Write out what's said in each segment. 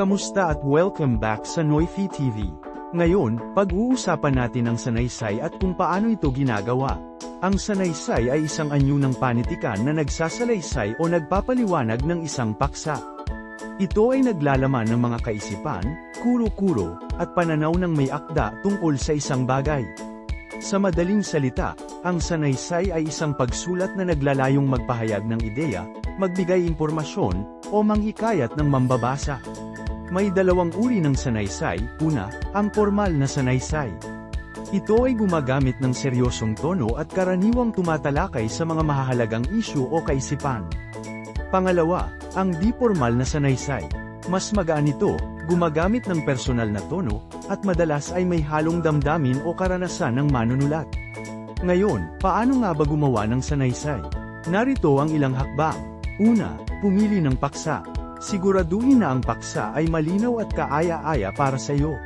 Kamusta at welcome back sa Noifi TV. Ngayon, pag-uusapan natin ang sanaysay at kung paano ito ginagawa. Ang sanaysay ay isang anyo ng panitikan na nagsasalaysay o nagpapaliwanag ng isang paksa. Ito ay naglalaman ng mga kaisipan, kuro-kuro, at pananaw ng may akda tungkol sa isang bagay. Sa madaling salita, ang sanaysay ay isang pagsulat na naglalayong magpahayag ng ideya, magbigay impormasyon, o manghikayat ng mambabasa. May dalawang uri ng sanaysay, una, ang formal na sanaysay. Ito ay gumagamit ng seryosong tono at karaniwang tumatalakay sa mga mahahalagang isyu o kaisipan. Pangalawa, ang di formal na sanaysay. Mas magaan ito, gumagamit ng personal na tono, at madalas ay may halong damdamin o karanasan ng manunulat. Ngayon, paano nga ba gumawa ng sanaysay? Narito ang ilang hakbang. Una, pumili ng paksa. Siguraduhin na ang paksa ay malinaw at kaaya-aya para sa iyo.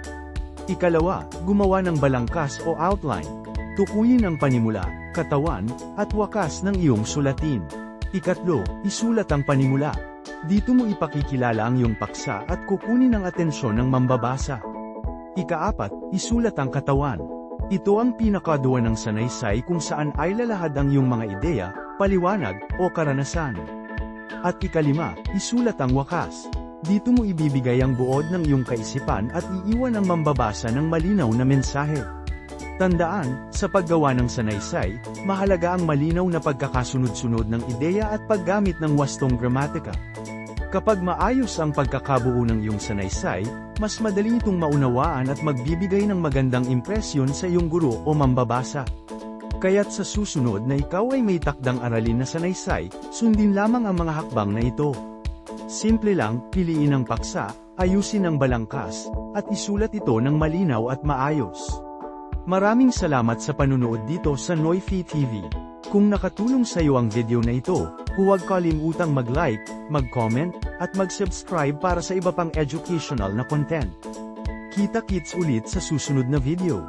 Ikalawa, gumawa ng balangkas o outline. Tukuyin ang panimula, katawan, at wakas ng iyong sulatin. Ikatlo, isulat ang panimula. Dito mo ipakikilala ang iyong paksa at kukunin ang atensyon ng mambabasa. Ikaapat, isulat ang katawan. Ito ang pinakaduwa ng sanaysay kung saan ay lalahad ang iyong mga ideya, paliwanag, o karanasan. At ikalima, isulat ang wakas. Dito mo ibibigay ang buod ng iyong kaisipan at iiwan ang mambabasa ng malinaw na mensahe. Tandaan, sa paggawa ng sanaysay, mahalaga ang malinaw na pagkakasunod-sunod ng ideya at paggamit ng wastong gramatika. Kapag maayos ang pagkakabuo ng iyong sanaysay, mas madali itong maunawaan at magbibigay ng magandang impresyon sa iyong guro o mambabasa. Kaya't sa susunod na ikaw ay may takdang aralin na sanaysay, sundin lamang ang mga hakbang na ito. Simple lang, piliin ang paksa, ayusin ang balangkas, at isulat ito ng malinaw at maayos. Maraming salamat sa panunood dito sa Noifi TV. Kung nakatulong sa iyo ang video na ito, huwag kalimutang mag-like, mag-comment, at mag-subscribe para sa iba pang educational na content. Kita-kits ulit sa susunod na video.